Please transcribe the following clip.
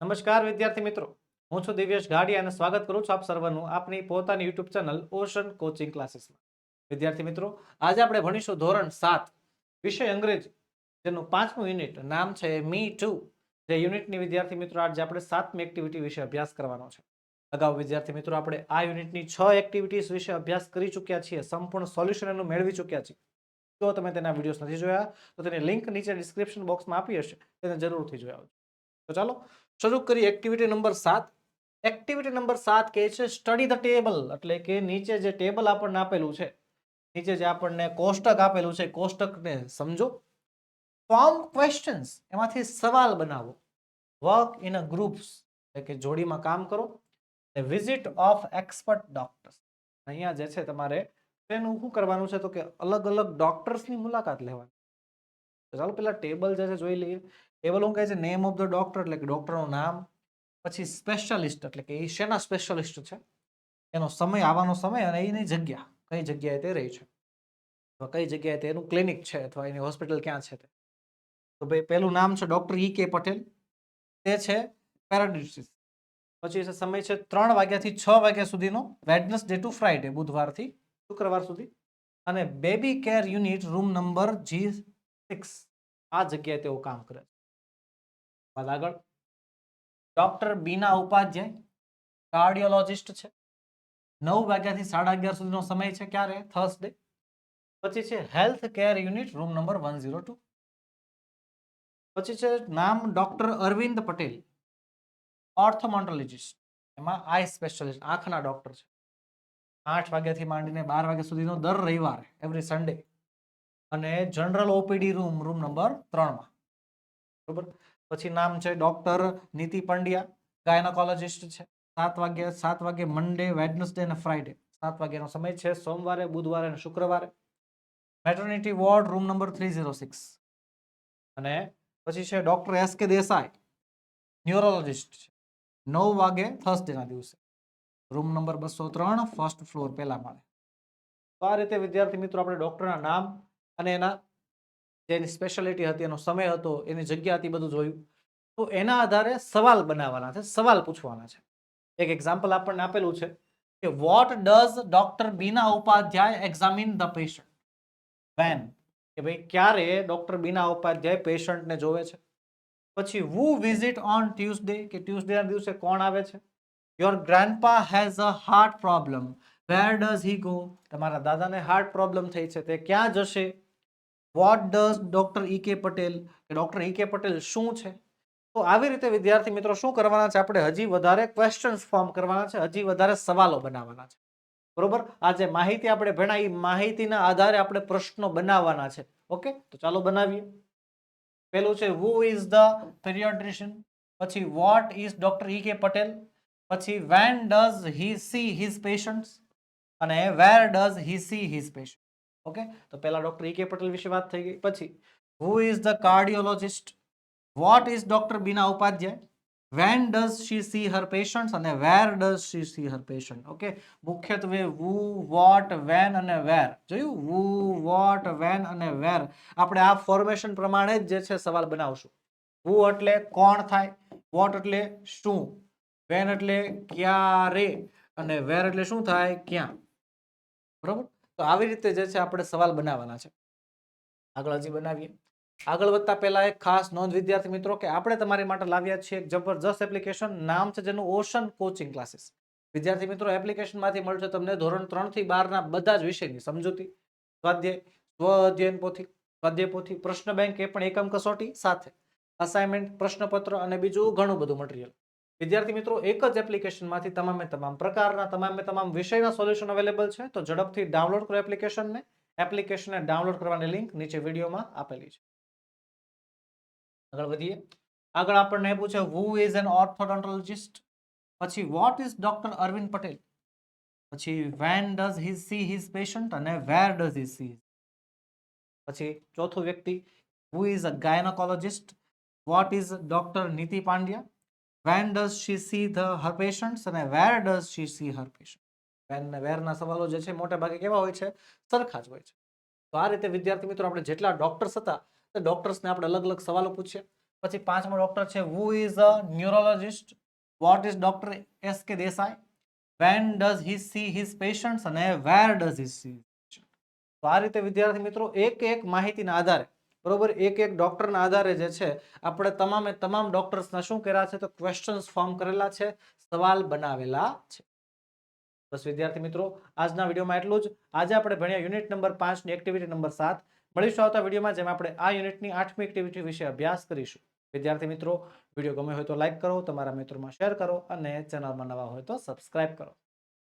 નમસ્કાર, વિદ્યાર્થી મિત્રો. હું છું દિવ્યેશ ગાડી અને સ્વાગત કરું છું આપ સર્વનું આપની પોતાની યુટ્યુબ ચેનલ ઓશન કોચિંગ ક્લાસીસમાં વિદ્યાર્થી મિત્રો, આજે આપણે ભણીશું ધોરણ સાત, વિષય અંગ્રેજી. જેનું પાંચમું યુનિટ નામ છે મી ટુ જે યુનિટની વિદ્યાર્થી મિત્રો, આજે આપણે સાતમી એક્ટિવિટી વિશે અભ્યાસ કરવાનો છે. અગાઉ વિદ્યાર્થી મિત્રો, આપણે આ યુનિટની છ એક્ટિવિટીઝ વિશે અભ્યાસ કરી ચૂક્યા છીએ, સંપૂર્ણ સોલ્યુશન એનું મેળવી ચૂક્યા છીએ. જો તમે તેના વિડીયોઝ નથી જોયા, તો તેની લિંક નીચે ડિસ્ક્રિપ્શન બોક્સમાં આપી હશે, તેને જરૂરથી જોયા તો ચાલો શરૂ કરી એક્ટિવિટી નંબર સાત. એક્ટિવિટી નંબર સાત કહે છે સ્ટડી ધ ટેબલ એટલે કે નીચે જે ટેબલ આપણને આપેલું છે, નીચે જે આપણને કોષ્ટક આપેલું છે, કોષ્ટકને સમજો. ફોર્મ ક્વેશ્ચન્સ એમાંથી સવાલ બનાવો. વર્ક ઇન અ ગ્રુપ્સ એટલે કે જોડીમાં કામ કરો. વિઝિટ ઓફ એક્સપર્ટ ડોક્ટર્સ અહીંયા જે છે તમારે, તેનું શું કરવાનું છે તો કે અલગ અલગ ડોક્ટર્સની મુલાકાત લેવાની. ચાલો, પેલા ટેબલ જે છે જોઈ લઈએ. શું કહે છે? નેમ ઓફ ધ ડોક્ટર એટલે કે ડોક્ટરનું નામ, પછી સ્પેશિયાલિસ્ટ એટલે કે એ શેના સ્પેશિયાલિસ્ટ છે? એનો સમય આવવાનો સમય અને એની જગ્યા, કઈ જગ્યાએ તે રહી છે? અથવા કઈ જગ્યાએ તેનું ક્લિનિક છે અથવા એની હોસ્પિટલ ક્યાં છે તે? તો ભાઈ પેલું નામ છે ડોક્ટર ઈ કે પટેલ, તે છે પેરાડિસિસ પછી સમય છે ત્રણ વાગ્યાથી છ વાગ્યા સુધીનો વેડનસડે ટુ ફ્રાઈડે બુધવારથી શુક્રવાર સુધી. અને baby care unit room number G six આ જગ્યાએ તેઓ કામ કરે છે. આગળ. ડોક્ટર બીના ઉપાધ્યાય, કાર્ડિયોલોજિસ્ટ છે. નવ વાગ્યાથી સાડા અગિયાર સુધીનો સમય છે ક્યારે? થર્સડે. પછી છે health care unit, room number one પછી છે નામ ડોક્ટર અરવિંદ પટેલ ઓર્થોમોન્ટોલોજિસ્ટ એમાં આઈ સ્પેશિયાલિસ્ટ, આંખના ડોક્ટર છે. આઠ વાગ્યાથી માંડીને બાર વાગ્યા સુધીનો દર રવિવારે એવરી સન્ડે અને general OPD room room number ત્રણમાં. બરોબર? પછી નામ છે ડોક્ટર નીતિ પંડ્યા, ગાયનોકોલોજીસ્ટ છે. સાત વાગ્યા, સાત વાગે મંડે વેડનસડે અને ફ્રાઈડે સાત વાગ્યાનો સમય છે, સોમવારે, બુધવારે અને શુક્રવારે. Maternity ward room number three zero six અને પછી છે doctor S K Desai neurologist છે. નવ વાગે થર્સડેના દિવસે. રૂમ નંબર બસો ત્રણ ફર્સ્ટ ફ્લોર પહેલા માળે. તો આ રીતે વિદ્યાર્થી મિત્રો, આપણે ડોક્ટરના નામ અને એના જે એની સ્પેશિયાલિટી હતી, એનો સમય હતો, એની જગ્યા હતી, બધું જોયું. તો એના આધારે સવાલ બનાવવાના છે, સવાલ પૂછવાના છે. એક એક્ઝામ્પલ આપણને આપેલું છે કે what does doctor Bina Upadhyay examine the patient when કે ભાઈ, ક્યારે ડોક્ટર બીના ઉપાધ્યાય પેશન્ટને જોવે છે? પછી વુ વિઝિટ ઓન ટ્યુઝડે કે ટ્યુઝડેના દિવસે કોણ આવે છે? Your grandpa has a heart problem where does he go તમારા દાદાને હાર્ટ પ્રોબ્લેમ થઈ છે. તે ક્યાં જશે? Vote does doctor E K Patel કે ડોક્ટર ઈ કે પટેલ શું છે? તો આવી રીતે, વિદ્યાર્થી મિત્રો, શું કરવાના છે? આપણે હજી વધારે ક્વેશ્ચન્સ ફોર્મ કરવાના છે, હજી વધારે સવાલો બનાવવાના છે. બરોબર? આ જે માહિતી આપણે ભણાવી એ માહિતીના આધારે આપણે પ્રશ્નો બનાવવાના છે. ઓકે તો ચાલો બનાવીએ. પેલું છે હુ ઇઝ ધ પેરિયોટ્રિશિયન પછી what is doctor E K Patel પછી when does he see his patients અને where does he see his patient okay? તો પહેલા ડોક્ટર ઈ કે પટેલ વિશે વાત થઈ ગઈ. પછી who is the cardiologist what is doctor Bina Upadhyay? When does she see her patients અને where does she see her patient okay? મુખ્યત્વે who what when અને વેર જોયું? વુ વોટ વેન અને વેર આપણે આ ફોર્મેશન પ્રમાણે જ જે છે સવાલ બનાવશું. વુ એટલે કોણ થાય? વોટ એટલે શું? વેન એટલે ક્યારે? અને વેર એટલે શું થાય? ક્યાં? બરોબર? તો આવી રીતે જે છે આપણે સવાલ બનાવવાના છે. આગળ હજી બનાવીએ. આગળ વધતા પહેલા એક ખાસ નોંધ વિદ્યાર્થી મિત્રો કે આપણે તમારી માટે લાવ્યા છીએ એક જબરજસ્ત એપ્લિકેશન નામ છે જેનું ઓશન કોચિંગ ક્લાસીસ વિદ્યાર્થી મિત્રો એપ્લિકેશનમાંથી મળશે તમને ધોરણ ત્રણથી બારના બધા જ વિષયની સમજૂતી, સ્વાધ્યાય, સ્વ અધ્યયન પોથી, સ્વાધ્યાય પોથી, પ્રશ્ન બેંક એ પણ એકમ કસોટી સાથે અસાઇનમેન્ટ પ્રશ્નપત્ર અને બીજું ઘણું બધું મટીરિયલ વિદ્યાર્થી મિત્રો, એક જ એપ્લિકેશનમાંથી તમામે તમામ પ્રકારના, તમામે તમામ વિષયના સોલ્યુશન અવેલેબલ છે. તો ઝડપથી ડાઉનલોડ કરો એપ્લિકેશનને એપ્લિકેશનને ડાઉનલોડ કરવાની લિંક નીચે વિડીયોમાં આપેલી છે. આગળ વધીએ. આગળ આપણને પૂછે હુ ઇઝ એન ઓર્થોડોન્ટોલોજિસ્ટ પછી what is doctor Arvind Patel પછી when does he see his patient અને વેર ડઝ હી સી પછી, ચોથું વ્યક્તિ who is a gynaecologist what is doctor Niti Pandya when does she see the her patients અને where does she see her patient when વેરના સવાલો જે છે મોટે ભાગે કેવા હોય છે? સરખા જ હોય છે. તો આ રીતે વિદ્યાર્થી મિત્રો આપણે જેટલા ડોક્ટર્સ હતા તે ડોક્ટર્સને આપણે અલગ અલગ સવાલો પૂછ્યા પછી પાંચમો ડોક્ટર છે who is a neurologist what is doctor S K Desai when does he see his patients અને વેર ડઝ હી સી તો આ રીતે વિદ્યાર્થી મિત્રો એક એક માહિતીના આધારે બરોબર? એક એક ડોક્ટરના આધારે જે છે, આપણે તમામે તમામ ડોક્ટર્સના શું કર્યા છે? તો ક્વેશ્ચન્સ ફોર્મ કરેલા છે, સવાલ બનાવેલા છે. બસ વિદ્યાર્થી મિત્રો, આજના વિડીયોમાં એટલું જ. આજે આપણે ભણ્યા યુનિટ નંબર પાંચની એક્ટિવિટી નંબર સાત. મળીશું આવતા વિડીયોમાં જેમાં આપણે આ યુનિટની આઠમી એક્ટિવિટી વિશે અભ્યાસ કરીશું. વિદ્યાર્થી મિત્રો, વીડિયો ગમે હોય તો લાઇક કરો, તમારા મિત્રોમાં શેર કરો અને ચેનલમાં નવા હોય તો સબસ્ક્રાઇબ કરો.